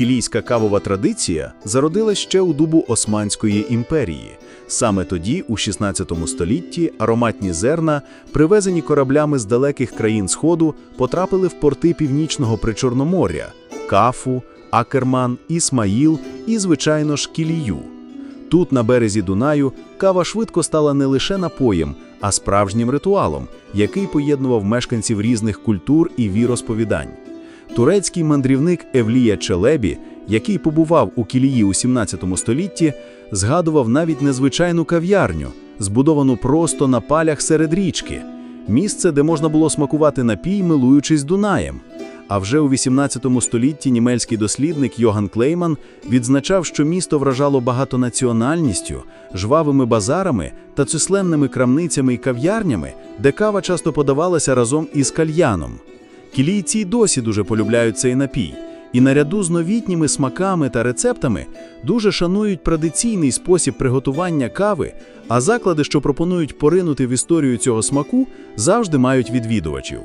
Кілійська кавова традиція зародилась ще у дубу Османської імперії. Саме тоді, у 16 столітті, ароматні зерна, привезені кораблями з далеких країн Сходу, потрапили в порти північного Причорномор'я – Кафу, Акерман, Ісмаїл і, звичайно ж, Кілію. Тут, на березі Дунаю, кава швидко стала не лише напоєм, а справжнім ритуалом, який поєднував мешканців різних культур і віросповідань. Турецький мандрівник Евлія Челебі, який побував у Кілії у 17 столітті, згадував навіть незвичайну кав'ярню, збудовану просто на палях серед річки, місце, де можна було смакувати напій, милуючись Дунаєм. А вже у 18 столітті німецький дослідник Йоган Клейман відзначав, що місто вражало багатонаціональністю, жвавими базарами та численними крамницями і кав'ярнями, де кава часто подавалася разом із кальяном. Кілійці й досі дуже полюбляють цей напій, і наряду з новітніми смаками та рецептами дуже шанують традиційний спосіб приготування кави, а заклади, що пропонують поринути в історію цього смаку, завжди мають відвідувачів.